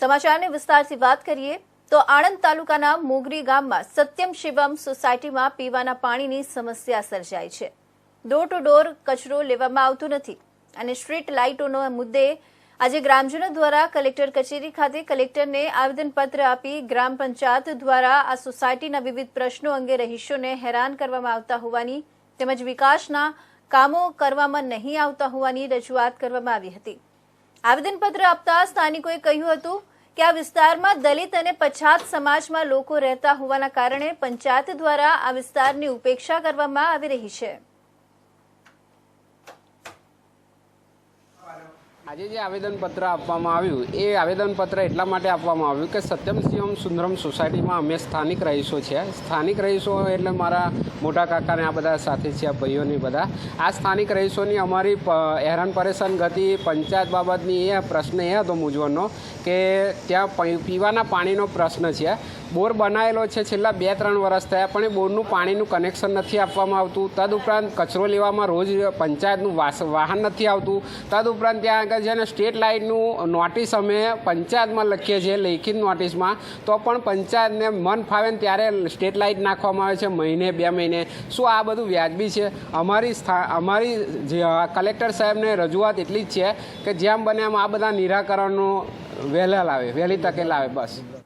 સમાચારની વિસ્તારથી વાત કરીએ તો આણંદ તાલુકાના મોગરી ગામમાં સત્યમ શિવમ સોસાયટીમાં પીવાના પાણીની સમસ્યા સર્જાઈ છે. ડોર ટુ ડોર કચરો લેવામાં આવતો નથી અને સ્ટ્રીટ લાઇટોનો મુદ્દે આજે ગ્રામજનો દ્વારા કલેક્ટર કચેરી ખાતે કલેક્ટરને આવેદનપત્ર આપી ગ્રામ પંચાયત દ્વારા આ સોસાયટીના વિવિધ પ્રશ્નો અંગે રહીશોને હેરાન કરવામાં આવતા હોવાની તેમજ વિકાસના કામો કરવામાં નહીં આવતા હોવાની રજૂઆત કરવામાં આવી હતી. આવેદનપત્ર આપતા સ્થાનિકોએ કહ્યું હતું કે આ વિસ્તારમાં દલિત અને પછાત સમાજમાં લોકો રહેતા હોવાના કારણે પંચાયત દ્વારા આ વિસ્તારની ઉપેક્ષા કરવામાં આવી રહી છે. આજે જે આવેદનપત્ર આપવામાં આવ્યું, એ આવેદનપત્ર એટલા માટે આપવામાં આવ્યું કે સત્યમ શિવમ સુંદરમ સોસાયટીમાં અમે સ્થાનિક રહીશો છે સ્થાનિક રહીશો એટલે મારા મોટા કાકાને આ બધા સાથે છે, આ ભાઈઓની બધા. આ સ્થાનિક રહીશોની અમારી હેરાન પરેશાન ગતિ, પંચાયત બાબતની એ પ્રશ્ન એ હતો મૂંઝવણનો કે ત્યાં પીવાના પાણીનો પ્રશ્ન છે. બોર બનાવેલો છે છેલ્લા બે ત્રણ વર્ષ થયા, પણ એ બોરનું પાણીનું કનેક્શન નથી આપવામાં આવતું. તદુપરાંત કચરો લેવામાં રોજ પંચાયતનું વાહન નથી આવતું. તદુપરાંત ત્યાં આગળ છે ને સ્ટેટ લાઇટનું નોટિસ અમે પંચાયતમાં લખીએ છીએ, લેખિત નોટિસમાં. તો પણ પંચાયતને મન ફાવે ને ત્યારે સ્ટેટ લાઇટ નાખવામાં આવે છે, મહિને, બે મહિને. શું આ બધું વ્યાજબી છે? અમારી સ્થા, અમારી જે કલેક્ટર સાહેબને રજૂઆત એટલી જ છે કે જેમ બને એમ આ બધા નિરાકરણનું વહેલા લાવે, વહેલી તકે લાવે, બસ.